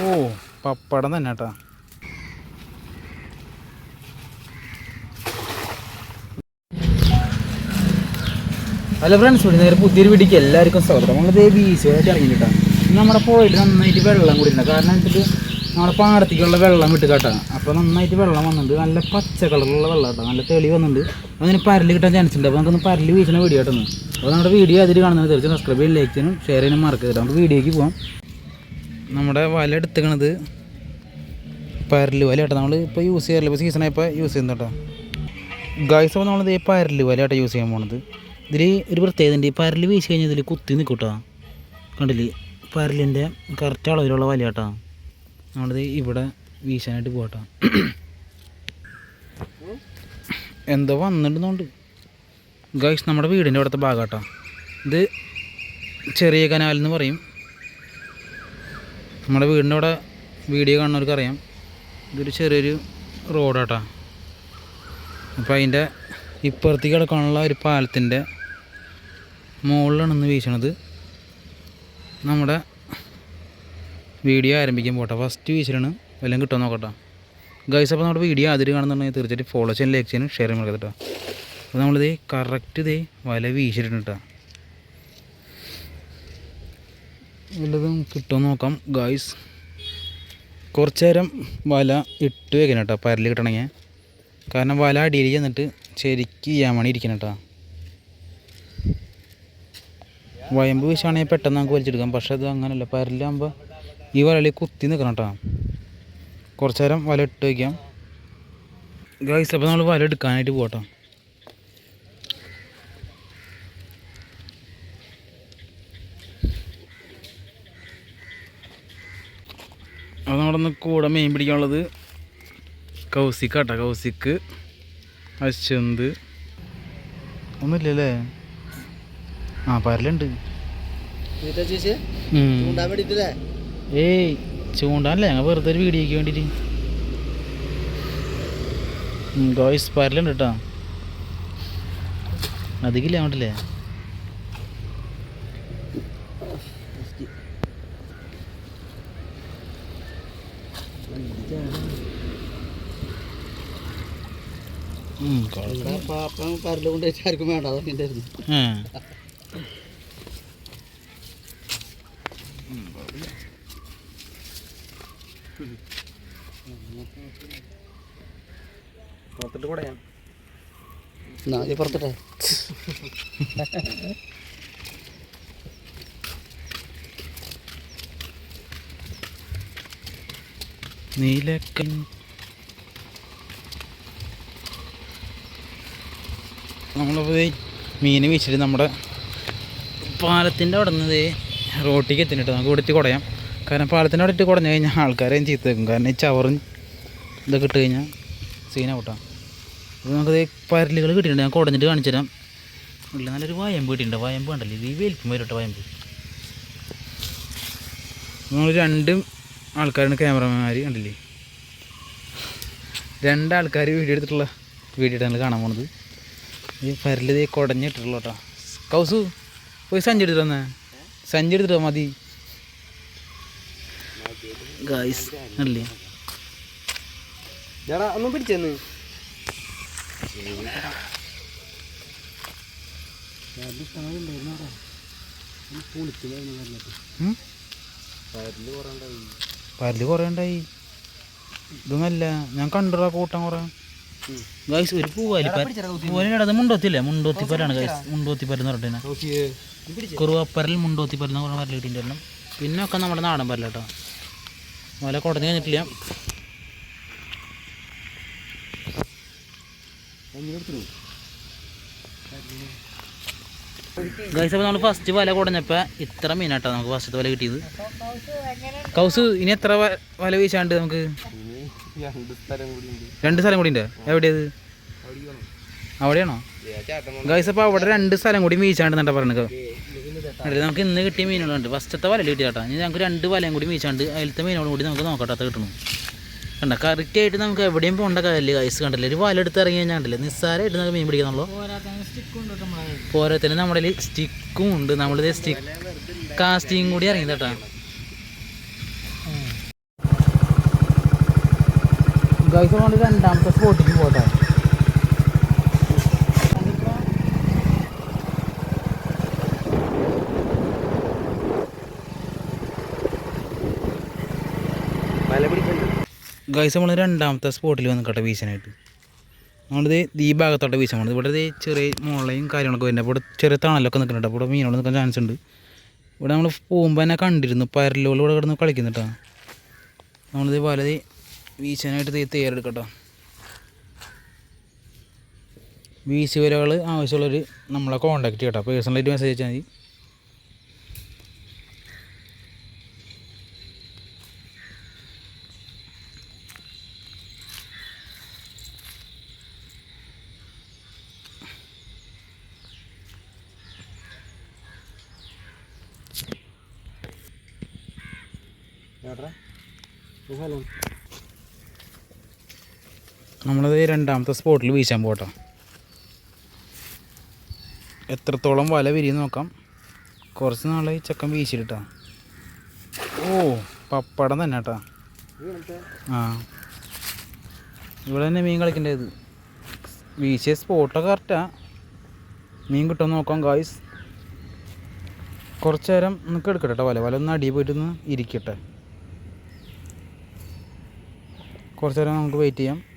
ഓ പപ്പടം തന്നെ കേട്ടാ. Hello friends ഇവിടെ നേരെ പുതിയൊരു വീടിക്ക് എല്ലാവർക്കും സ്വാഗതം. നമ്മൾ നമ്മളിത് ബീച്ചുമായിട്ട് ഇറങ്ങിയിട്ടാണ് നമ്മുടെ പുഴയിൽ നന്നായിട്ട് വെള്ളം കൂടിയിട്ടുണ്ട്. കാരണം എന്നിട്ട് നമ്മുടെ പാടത്തേക്കുള്ള വെള്ളം വിട്ട് കേട്ടോ. അപ്പോൾ നന്നായിട്ട് വെള്ളം വന്നിട്ടുണ്ട്. നല്ല പച്ച കളറുള്ള വെള്ളം കേട്ടോ നല്ല തെളി വന്നിട്ടുണ്ട്. അതിന് പരൽ കിട്ടാൻ ചാൻസ് ഉണ്ട്. അപ്പോൾ നമുക്കൊന്ന് പരൽ വീശുന്ന വീഡിയോ കേട്ടോ അപ്പോൾ നമ്മുടെ വീഡിയോ അതിൽ കാണുന്നത് തീർച്ചയായും സബ്സ്ക്രൈബ് ചെയ്യാൻ ലൈക്ക് ചെയ്യാനും ഷെയർ ചെയ്യാനും മറക്കരുത്. നമുക്ക് വീഡിയോയ്ക്ക് പോകാം നമ്മുടെ വല എടുത്തുക്കണത് പരൽ വല കേട്ടോ നമ്മൾ ഇപ്പോൾ യൂസ് ചെയ്യാറില്ല ഇപ്പോൾ സീസണായപ്പോൾ യൂസ് ചെയ്യുന്നു കേട്ടോ. ഗായ്സ് അപ്പോൾ നമ്മളിത് പരൽ വല കേട്ടോ യൂസ് ചെയ്യാൻ പോണത്. ഇതിൽ ഒരു പ്രത്യേകത ഉണ്ട് ഈ പരൽ വീശി കഴിഞ്ഞാൽ ഇതിൽ കുത്തി നിൽക്കും കേട്ടോ. കണ്ടില്ലേ? പരലിന്റെ കറക്റ്റ് അളവിലുള്ള വല കേട്ടോ നമ്മളിത് ഇവിടെ വീശാനായിട്ട് പോകട്ടോ എന്തോ വന്നിട്ടുണ്ട് ഗൈസ് നമ്മുടെ വീടിന്റെ അവിടുത്തെ ഭാഗം കേട്ടോ ഇത് ചെറിയ കനാലെന്ന് പറയും. നമ്മുടെ വീടിന്റെ അവിടെ വീഡിയോ കാണുന്നവർക്ക് അറിയാം ഇതൊരു ചെറിയൊരു റോഡാട്ടോ. അപ്പോൾ അതിന്റെ ഇപ്പുറത്തേക്ക് കിടക്കാനുള്ള ഒരു പാലത്തിന്റെ മുകളിലാണ് ഇന്ന് വീശണത്. നമ്മുടെ വീഡിയോ ആരംഭിക്കാൻ പോട്ടെ. ഫസ്റ്റ് വീശലാണ്. വല്ലതും കിട്ടുമോ നോക്കട്ടെ. ഗൈസ് അപ്പോൾ നമ്മുടെ വീഡിയോ അതിൽ കാണുന്നുണ്ടെങ്കിൽ തീർച്ചയായിട്ടും ഫോളോ ചെയ്യാൻ ലൈക്ക് ചെയ്യാനും ഷെയർ ചെയ്യാൻ കേട്ടോ അപ്പോൾ നമ്മളിത് കറക്റ്റ് ഇതേ വല വീശിട്ടുണ്ട് കേട്ടോ വല്ലതും കിട്ടുമോ നോക്കാം. ഗായ്സ് കുറച്ച് നേരം വല ഇട്ട് വെക്കണം കേട്ടോ പരൽ കിട്ടണമെങ്കിൽ. കാരണം വല അടിയിൽ ചെന്നിട്ട് ശരിക്ക് ചെയ്യാൻ വേണ്ടി ഇരിക്കണം കേട്ടോ. വയമ്പ് വീശാണെങ്കിൽ പെട്ടെന്ന് നമുക്ക് വലിച്ചെടുക്കാം. പക്ഷെ അത് അങ്ങനെയല്ല പരലാകുമ്പോൾ ഈ വലയിൽ കുത്തി നിൽക്കണം കേട്ടോ. കുറച്ച് നേരം വല ഇട്ട് വയ്ക്കാം ഗൈസ് അപ്പോൾ നമ്മൾ വല എടുക്കാനായിട്ട് പോകട്ടോ അത് നമ്മുടെ ഒന്ന് കൂടെ മീൻ പിടിക്കാനുള്ളത് കൗസിക്ക് കേട്ടോ കൗസിക്ക് അശ്വന്ത്. ഒന്നുമില്ലല്ലേ? ആ പരലുണ്ട്. ഏയ് ചൂണ്ടാനല്ലേ ഞങ്ങൾ വെറുതെ ഒരു വീഡിയോക്ക് വേണ്ടിയിട്ട് ഗോയ്സ് പരലുണ്ട് കേട്ടോ. അധികം ഇല്ല അങ്ങോട്ടില്ലേ? പാപ്പം പരൽ കൊണ്ട് ആർക്കും വേണ്ട ആ. പുറത്തിട്ട് കൂടെയാ എന്നാ ഈ പുറത്തിട്ടെ. നീലക്കൻ നമ്മളിപ്പോൾ മീൻ വീശിട്ട് നമ്മുടെ പാലത്തിന്റെ അവിടെ നിന്ന് റോട്ടിക്ക് എത്തിയിട്ട് നമുക്ക് ഇവിടുത്തെ കുടയാം. കാരണം പാലത്തിന്റെ അവിടെ ഇട്ട് കുടഞ്ഞു കഴിഞ്ഞാൽ ആൾക്കാരെയും ചീത്ത വെക്കും? കാരണം ഈ ചവറും ഇതൊക്കെ ഇട്ട് കഴിഞ്ഞാൽ സീനാവട്ടാ അപ്പോൾ നമുക്ക് പരലുകൾ കിട്ടിയിട്ടുണ്ട്. ഞാൻ കുടഞ്ഞിട്ട് കാണിച്ചു തരാം നല്ലൊരു വയമ്പ് കിട്ടിയിട്ടുണ്ട്. വയമ്പ് കണ്ടല്ലേ? ഇത് ഈ വലിക്കും വരട്ടെ വയമ്പ്. നമ്മൾ രണ്ടും ആൾക്കാരാണ് ക്യാമറമാർ കണ്ടില്ലേ? രണ്ടാൾക്കാർ വീഡിയോ എടുത്തിട്ടുള്ള വീഡിയോ ഇട്ടാണ് കാണാൻ പോണത്. ഈ പരൽ ദേ കുടഞ്ഞിട്ടുള്ളൂ കേട്ടോ. കൗസു പോയി സഞ്ചി എടുത്തിട്ട് വന്നേ. സഞ്ചി എടുത്തിട്ടോ മതി. ഗായ്സ് അല്ലേ? ഒന്നും പിടിച്ചെന്ന്? പരൽ കുറേ ഉണ്ടായി. ഇതൊന്നല്ല ഞാൻ കണ്ടുള്ള കൂട്ടം കുറേ. ഗായ്സ് ഒരു പൂവാലി പൂവാലിനത് മുണ്ടോത്തില്ലേ? മുണ്ടോത്തിപ്പരാണ് ഗൈസ് മുണ്ടോത്തിപ്പരെന്ന് പറഞ്ഞിട്ട് കുറുവപ്പരൽ മുണ്ടോത്തിപ്പരൽ എന്ന് പറഞ്ഞ പരൽ കിട്ടിയിട്ടുണ്ടായിരുന്നു. പിന്നെ ഒക്കെ നമ്മുടെ നാടൻ പരല കേട്ടോ. വല കുടഞ്ഞു കഴിഞ്ഞിട്ടില്ല ഗൈസ് അപ്പോൾ നമ്മൾ ഫസ്റ്റ് വല കുടഞ്ഞപ്പോൾ ഇത്ര മീനാട്ടോ നമുക്ക് ഫസ്റ്റത്തെ വല കിട്ടിയത്. കൗസ് ഇനി എത്ര വല വീശാണ്ട് നമുക്ക്? രണ്ട് സ്ഥലം കൂടി ഉണ്ട് എവിടെയത്? അവിടെയാണോ? ഗൈസ് അപ്പോൾ അവിടെ രണ്ട് സ്ഥലം കൂടി വീശാണ്ട് എന്നിട്ടാ പറഞ്ഞത് നമുക്ക് ഇന്ന് കിട്ടിയ മീനുകളുണ്ട് ഫസ്റ്റത്തെ വല കിട്ടി കേട്ടോ ഇനി നമുക്ക് രണ്ട് വലയും കൂടി വീശാണ്ട് അതിലത്തെ മീനുകളും കൂടി നമുക്ക് നോക്കട്ടെ കിട്ടണം. കണ്ട? കറക്റ്റ് ആയിട്ട് നമുക്ക് എവിടെയും പോകേണ്ട കാര്യമില്ല ഗൈസ് കണ്ടല്ലേ? ഒരു വല എടുത്ത് ഇറങ്ങി കഴിഞ്ഞാൽ കണ്ടില്ലേ? നിസ്സാരമായിട്ട് നമുക്ക് മീൻ പിടിക്കാന്നുള്ളൂ പോരാത്തന്നെ നമ്മുടെ സ്റ്റിക്കും ഉണ്ട്. നമ്മളിത് സ്റ്റിക്ക് കാസ്റ്റിങ് കൂടി ഇറങ്ങി കേട്ടോ. ഗൈസ് കൊണ്ട് രണ്ടാമത്തെ സ്പോട്ടിക്ക് പോട്ടെ. ഗൈസ് നമ്മൾ രണ്ടാമത്തെ സ്പോട്ടിൽ വന്നിക്കട്ടെ വീശാനായിട്ട്. നമ്മളിത് ഈ ഭാഗത്തോട്ട് വീശാൻ പോകുന്നത് ഇവിടെ ചെറിയ മുളയും കാര്യങ്ങളൊക്കെ വരുന്നത് ഇവിടെ ചെറിയ തണലൊക്കെ നിൽക്കുന്നുണ്ട് ഇവിടെ മീനുകൾ നിൽക്കാൻ ചാൻസ് ഉണ്ട്. ഇവിടെ നമ്മൾ പോകുമ്പോൾ തന്നെ കണ്ടിരുന്നു. പരലോൾ ഇവിടെ കിടന്ന് കളിക്കുന്നുണ്ടോ നമ്മളിത് വലത് വീശാനായിട്ട് തീ തയ്യാറെടുക്കട്ടോ. വീശി വരകൾ ആവശ്യമുള്ളവർ നമ്മളെ കോൺടാക്ട് ചെയ്യട്ടോ. പേഴ്സണലായിട്ട് മെസ്സേജ് അയച്ചാൽ മതി. നമ്മളത് രണ്ടാമത്തെ സ്പോട്ടിൽ വീശാൻ പോട്ടോ. എത്രത്തോളം വല വിരിയെന്ന് നോക്കാം. കുറച്ച് നാളായി ചക്കൻ വീശിട്ടാ ഓ പപ്പടം തന്നെ കേട്ടാ. ആ. ഇവിടെ തന്നെ മീൻ കളിക്കേണ്ടത് വീശിയ സ്പോട്ടൊക്കെ കറക്റ്റാ മീൻ കിട്ടുമെന്ന് നോക്കാം ഗായ്സ് കുറച്ച് നേരം നമുക്ക് എടുക്കട്ടെ കേട്ടോ വല. വല ഒന്ന് അടിയിൽ പോയിട്ട് ഒന്ന് ഇരിക്കട്ടെ. കുറച്ച് നേരം നമുക്ക് വെയിറ്റ് ചെയ്യാം.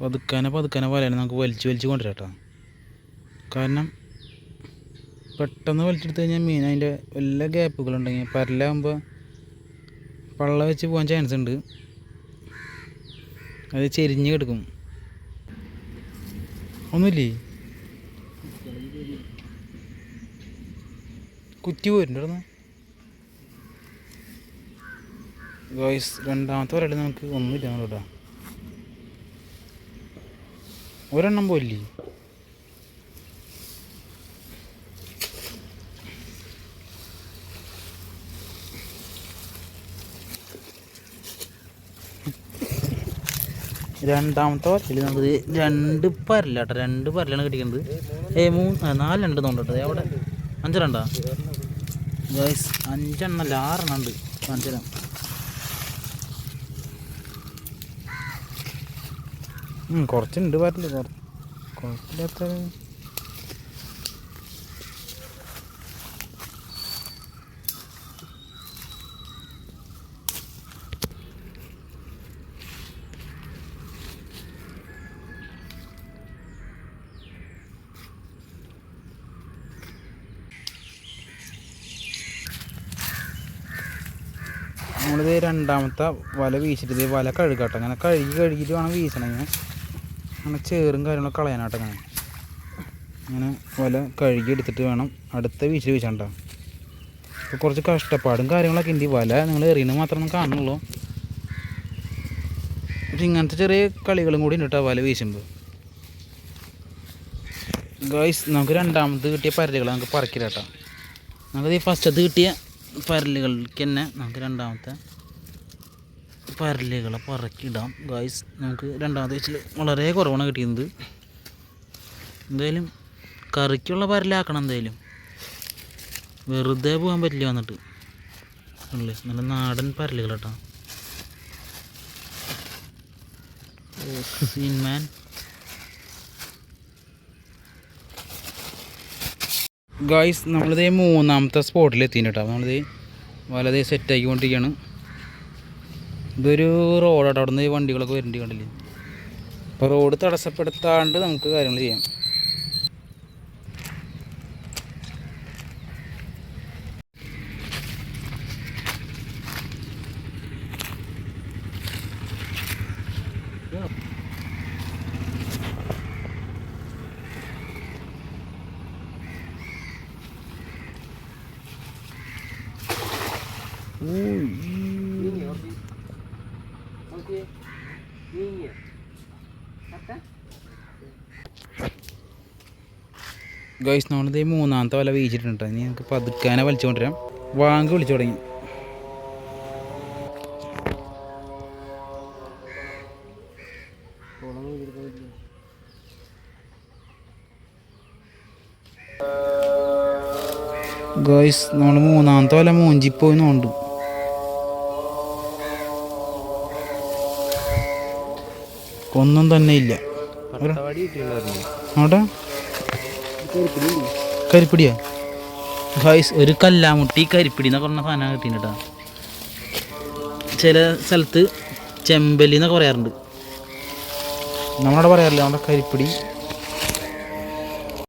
പതുക്കാനെ പതുക്കാനെ വലനെ നമുക്ക് വലിച്ച് വലിച്ച് കൊണ്ടുവരാം കാരണം പെട്ടെന്ന് വലിച്ചെടുത്ത് കഴിഞ്ഞാൽ മീൻ അതിന്റെ വല്ല ഗ്യാപ്പുകളുണ്ടെങ്കിൽ പരലാകുമ്പോൾ പള്ള വെച്ച് പോകാൻ ചാൻസ് ഉണ്ട്. അത് ചെരിഞ്ഞ് കിടക്കും. ഒന്നുമില്ലേ? കുറ്റി പോയിട്ടുണ്ടായിരുന്നു ഗോയ്സ് രണ്ടാമത്തെ വരട്ട് നമുക്ക് ഒന്നുമില്ല നമ്മളോടാ ഒരെണ്ണം പോലില്ലേ? രണ്ടാമത്തെ വരയിൽ നമുക്ക് രണ്ട് പരല കേട്ടോ രണ്ട് പരലാണ് കിട്ടിക്കുന്നത് ഏ മൂന്ന് നാലെണ്ണം തോന്നുന്നു അവിടെ. അഞ്ചെണ്ണ? ഗൈസ് അഞ്ചെണ്ണല്ല ആറെണ്ണം ഉണ്ട്. കാണിച്ചുതരാം കുറച്ചുണ്ട് പറഞ്ഞു കുറച്ചില്ലാത്ത നമ്മളിത് രണ്ടാമത്തെ വല വീശിട്ട് ഇത് വല കഴുകട്ടെ. അങ്ങനെ കഴുകി കഴുകിയിട്ട് വേണം വീശണമെങ്കിൽ അങ്ങനെ ചേറും കാര്യങ്ങളൊക്കെ കളയാനാട്ടെ അങ്ങനെ അങ്ങനെ വല കഴുകി എടുത്തിട്ട് വേണം അടുത്ത വീശിൽ വീശണ്ട ഇപ്പോൾ കുറച്ച് കഷ്ടപ്പാടും കാര്യങ്ങളൊക്കെ ഉണ്ട് വല നിങ്ങൾ എറിയുന്നത് മാത്രമേ കാണുന്നുള്ളൂ പക്ഷെ ഇങ്ങനത്തെ ചെറിയ കളികളും കൂടി ഉണ്ട് കേട്ടോ വല വീശുമ്പോൾ ഗായ്സ് നമുക്ക് രണ്ടാമത് കിട്ടിയ പരലുകൾ നമുക്ക് പറക്കില്ല കേട്ടോ നമുക്ക് ഈ ഫസ്റ്റത്ത് കിട്ടിയ പരലുകൾക്ക് തന്നെ നമുക്ക് രണ്ടാമത്തെ പരലുകളെ പറക്കിടാം. ഗായ്സ് നമുക്ക് രണ്ടാമത്തെ വെച്ചിൽ വളരെ കുറവാണ് കിട്ടിയത്. എന്തായാലും കറിക്കുള്ള പരലാക്കണം എന്തായാലും. വെറുതെ പോകാൻ പറ്റില്ല വന്നിട്ട്. നല്ല നാടൻ പരലുകൾ കേട്ടോ സീൻമാൻ ഗായ്സ് നമ്മളിത് മൂന്നാമത്തെ സ്പോട്ടിൽ എത്തിയിട്ട് കേട്ടോ നമ്മളിത് വലതേ സെറ്റാക്കിക്കൊണ്ടിരിക്കുകയാണ് ഇതൊരു റോഡാട്ടോ അവിടെ നിന്ന് വണ്ടികളൊക്കെ വരേണ്ടി കണ്ടില്ലേ? അപ്പോൾ റോഡ് തടസ്സപ്പെടുത്താണ്ട് നമുക്ക് കാര്യങ്ങൾ ചെയ്യാം. ഗൈസ് നമ്മളിത് മൂന്നാമത്തെ വല വീഴിച്ചിട്ടുണ്ട് ഇനി നമുക്ക് പതുക്കാനെ വലിച്ചുകൊണ്ടിരാം വാങ്ക് വിളിച്ചു തുടങ്ങി. ഗൈസ് നമ്മൾ മൂന്നാമത്തെ വല മൂഞ്ചി പോയി നോണ്ടും. ഒന്നും തന്നെ ഇല്ല. അവിടെ? കരിപ്പിടിയാ? ഗായ്സ് ഒരു കല്ലാമുട്ടി കരിപ്പിടി എന്നൊക്കെ പറഞ്ഞ സാധനം കിട്ടിയിട്ടാ ചില സ്ഥലത്ത് ചെമ്പലിന്നൊക്കെ പറയാറുണ്ട്. നമ്മളവിടെ പറയാറില്ല നമ്മുടെ കരിപ്പിടി.